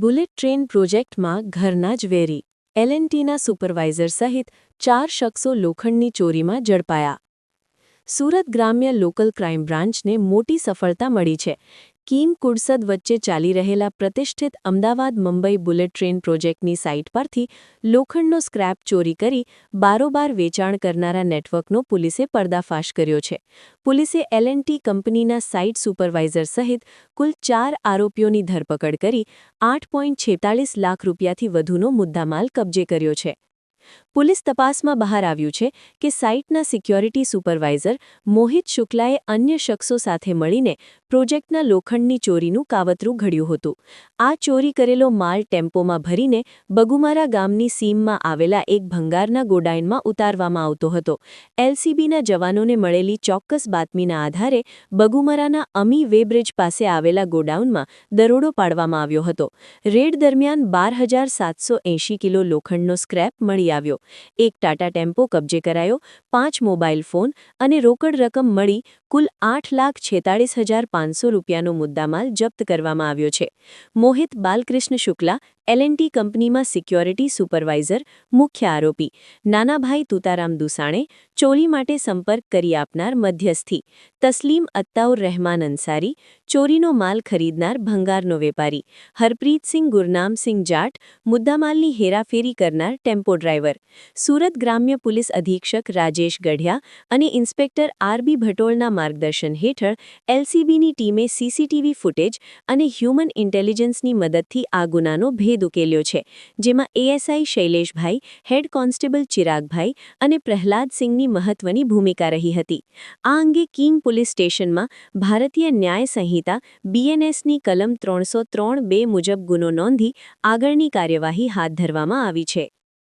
Bullet train પ્રોજેક્ટમાં ઘરના જ વેરી, એલએનટીના સુપરવાઇઝર સહિત ચાર શખ્સો લોખંડની ચોરીમાં ઝડપાયા. સુરત ગ્રામ્ય લોકલ ક્રાઇમ બ્રાન્ચને મોટી સફળતા મળી છે કીમ કુડસદ વચ્ચે ચાલી રહેલા પ્રતિષ્ઠિત અમદાવાદ મુંબઈ બુલેટ ટ્રેન પ્રોજેક્ટની સાઇટ પરથી લોખંડનો સ્ક્રેપ ચોરી કરી બારોબાર વેચાણ કરનારા નેટવર્કનો પોલીસે પર્દાફાશ કર્યો છે. પોલીસે એલએનટી કંપનીના સાઇટ સુપરવાઇઝર સહિત કુલ ચાર આરોપીઓની ધરપકડ કરી આઠ લાખ રૂપિયાથી વધુનો મુદ્દામાલ કબજે કર્યો છે. પોલીસ તપાસમાં બહાર આવ્યું છે કે સાઇટના સિક્યોરિટી સુપરવાઇઝર મોહિત શુક્લાએ અન્ય શખ્સો સાથે મળીને પ્રોજેક્ટના લોખંડની ચોરીનું કાવતરું ઘડ્યું હતું. આ ચોરી કરેલો માલ ટેમ્પોમાં ભરીને બગુમારા ગામની સીમમાં આવેલા એક ભંગારના ગોડાઇનમાં ઉતારવામાં આવતો હતો. એલસીબીના જવાનોને મળેલી ચોક્કસ બાતમીના આધારે બગુમરાના અમી વેબ્રિજ પાસે આવેલા ગોડાઉનમાં દરોડો પાડવામાં આવ્યો હતો. રેડ દરમિયાન બાર કિલો લોખંડનો સ્ક્રેપ મળી આવ્યો. એક ટાટા ટેમ્પો કબજે કરાયો, પાંચ મોબાઈલ ફોન અને રોકડ રકમ મળી કુલ આઠ લાખ છેતાળીસ હજાર પાંચસો રૂપિયાનો મુદ્દામાલ જપ્ત કરવામાં આવ્યો છે. મોહિત બાલકૃષ્ણ શુક્લા એલએનટી કંપનીમાં સિક્યોરિટી સુપરવાઇઝર, મુખ્ય આરોપી, નાનાભાઈ તુતારામ દુસાણે ચોરી માટે સંપર્ક કરી આપનાર મધ્યસ્થી, તસ્લીમ અત્તાઉર રહેમાન અંસારી, ચોરીનો માલ ખરીદનાર ભંગારનો વેપારી, હરપ્રીતસિંહ ગુરનામસિંહ જાટ, મુદ્દામાલની હેરાફેરી કરનાર ટેમ્પો ડ્રાઈવર સુરત ગ્રામ્ય પોલીસ અધિક્ષક રાજેશ ગઢિયા અને ઇન્સ્પેક્ટર આરબી ભટોળના માર્ગદર્શન હેઠળ એલસીબીની ટીમે સીસીટીવી ફૂટેજ અને હ્યુમન ઇન્ટેલિજન્સની મદદથી આ ગુનાનો ભેદ ભેદ ઉકેલ્યો છે, જેમાં એએસઆઈ શૈલેષભાઈ, હેડ કોન્સ્ટેબલ ચિરાગભાઈ અને પ્રહલાદસિંહની મહત્વની ભૂમિકા રહી હતી. આ અંગે કિંગ પોલીસ સ્ટેશનમાં ભારતીય ન્યાય સંહિતા બીએનએસની કલમ ત્રણસો ત્રણ બે મુજબ ગુનો નોંધી આગળની કાર્યવાહી હાથ ધરવામાં આવી છે.